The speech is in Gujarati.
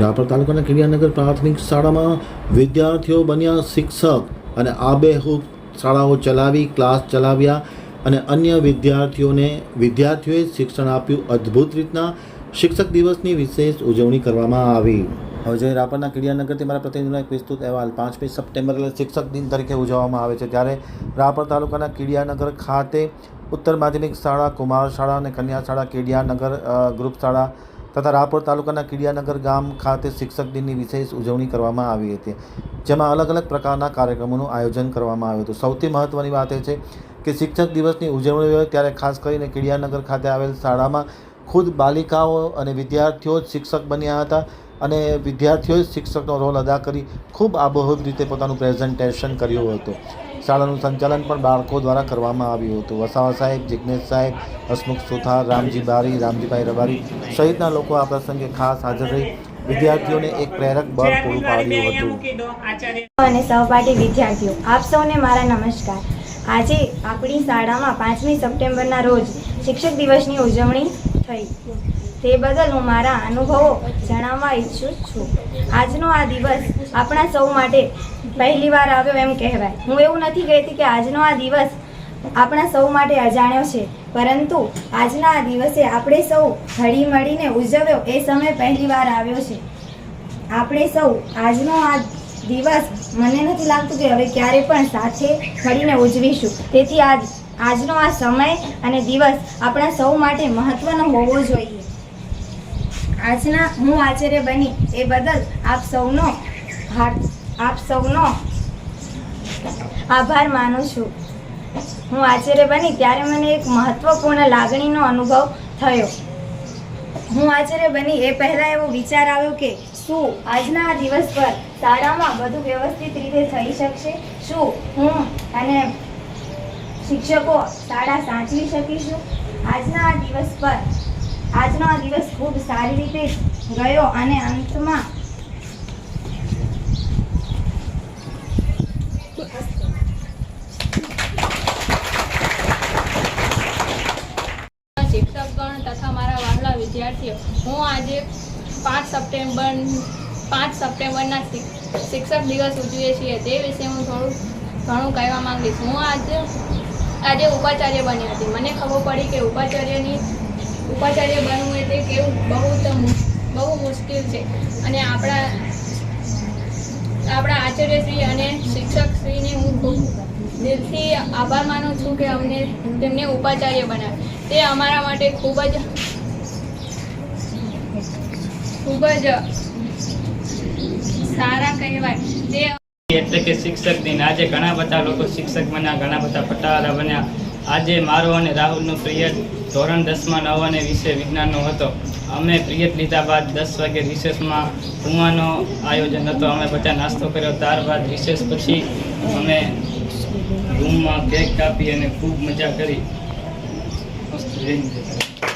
રાપર તાલુકાના કિડિયાનગર પ્રાથમિક શાળામાં વિદ્યાર્થીઓ બન્યા શિક્ષક અને આબેહૂબ શાળાઓ ચલાવી, ક્લાસ ચલાવ્યા અને અન્ય વિદ્યાર્થીઓને, વિદ્યાર્થીઓએ શિક્ષણ આપ્યું અદ્ભુત રીતના. શિક્ષક દિવસની વિશેષ ઉજવણી કરવામાં આવી. હવે જે રાપરના કિડિયાનગરથી મારા પ્રતિનિધિનો એક વિસ્તૃત અહેવાલ. પાંચમી સપ્ટેમ્બર શિક્ષક દિન તરીકે ઉજવવામાં આવે છે. ત્યારે રાપર તાલુકાના કિડિયાનગર ખાતે ઉત્તર માધ્યમિક શાળા, કુમાર શાળા અને કન્યા શાળા કેડિયાનગર ગ્રુપ શાળા તથા રાપર તાલુકાના કિડિયાનગર ગામ ખાતે શિક્ષક દિનની વિશેષ ઉજવણી કરવામાં આવી હતી. જેમાં અલગ અલગ પ્રકારના કાર્યક્રમોનું આયોજન કરવામાં આવ્યું હતું. સૌથી મહત્ત્વની વાત એ છે કે શિક્ષક દિવસની ઉજવણી હોય ત્યારે ખાસ કરીને કિડિયાનગર ખાતે આવેલ શાળામાં ખુદ બાલિકાઓ અને વિદ્યાર્થીઓ જ શિક્ષક બન્યા હતા અને વિદ્યાર્થીઓએ શિક્ષકનો રોલ અદા કરી ખૂબ આબોહૂબ રીતે પોતાનું પ્રેઝન્ટેશન કર્યું હતું. શાળાનું સંચાલન પણ બાળકો દ્વારા કરવામાં આવ્યું હતું. વસાવા સાહેબ જિજ્ઞેશ સાહેબ હસમુખ સુથાર રામજી બારી રામજીભાઈ રબારી સહિતના લોકો આ પ્રસંગે ખાસ હાજર રહી. વિદ્યાર્થીઓને એક પ્રેરક બળ પૂરું પાડ્યું હતું. અને સહપાઠી વિદ્યાર્થીઓ આપ સૌને મારા નમસ્કાર. આજે આપણી શાળામાં પાંચમી સપ્ટેમ્બરના રોજ શિક્ષક દિવસની ઉજવણી થઈ. તે બદલ હું મારા અનુભવો જણાવવા ઈચ્છું છું. આજનો આ દિવસ આપણા સૌ માટે પહેલી વાર આવ્યો એમ કહેવાય. હું એવું નથી કહેતી કે આજનો આ દિવસ આપણા સૌ માટે અજાણ્યો છે, પરંતુ આજના આ દિવસે આપણે સૌ હળી મળીને ઉજવ્યો એ સમય પહેલી વાર આવ્યો છે. આપણે સૌ આજનો આ દિવસ મને નથી લાગતું કે હવે ક્યારે પણ સાથે મળીને ઉજવીશું. તેથી આજ, આજનો આ સમય અને દિવસ આપણા સૌ માટે મહત્ત્વનો હોવો જોઈએ. આજના હું આચાર્ય બની એ બદલ આપ સૌનો આપ સૌનો આભાર માનું છું. હું આચાર્ય બની ત્યારે મને એક મહત્વપૂર્ણ લાગણીનો અનુભવ થયો. હું આચાર્ય બની એ પહેલાં એવો વિચાર આવ્યો કે શું આજના આ દિવસ પર શાળામાં બધું વ્યવસ્થિત રીતે થઈ શકશે? શું હું અને શિક્ષકો શાળા સાચવી શકીશું? આજના આ દિવસ પર આજનો આ દિવસ ખૂબ સારી રીતે ગયો અને અંતમાં શિક્ષકગણ તથા મારા વહાલા વિદ્યાર્થીઓ, હું આજે પાંચ સપ્ટેમ્બર, પાંચ સપ્ટેમ્બરના શિક્ષક દિવસ ઉજવીએ છીએ. તે વિશે હું થોડું, ઘણું કહેવા માંગીશ. હું આજે આજે ઉપાચાર્ય બની હતી. મને ખબર પડી કે ઉપાચાર્યની ઉપાચાર્ય બનવું એટલે કેવું બહુ બહુ મુશ્કેલ છે. અને આપણા આપણા આચાર્યશ્રી અને શિક્ષકશ્રીને હું ખૂબ દિલથી આભાર માનું છું કે અમને તેમને ઉપાચાર્ય બનાવે તે અમારા માટે ખૂબ જ ખૂબ જ સારા કહેવાય. તે એટલે કે શિક્ષક દિન આજે ઘણા બધા લોકો શિક્ષક બન્યા, ઘણા બધા પટાવાળા બન્યા. આજે મારો અને રાહુલનો પ્રિયડ ધોરણ દસમાં નવ વિષય વિજ્ઞાનનો હતો. અમે પિરિયડ લીધા બાદ દસ વાગે રિસેસમાં જમવાનો આયોજન હતો. અમે બધા નાસ્તો કર્યો ત્યારબાદ રિસેસ પછી અમે રૂમમાં કેક કાપી અને ખૂબ મજા કરી. મસ્ત.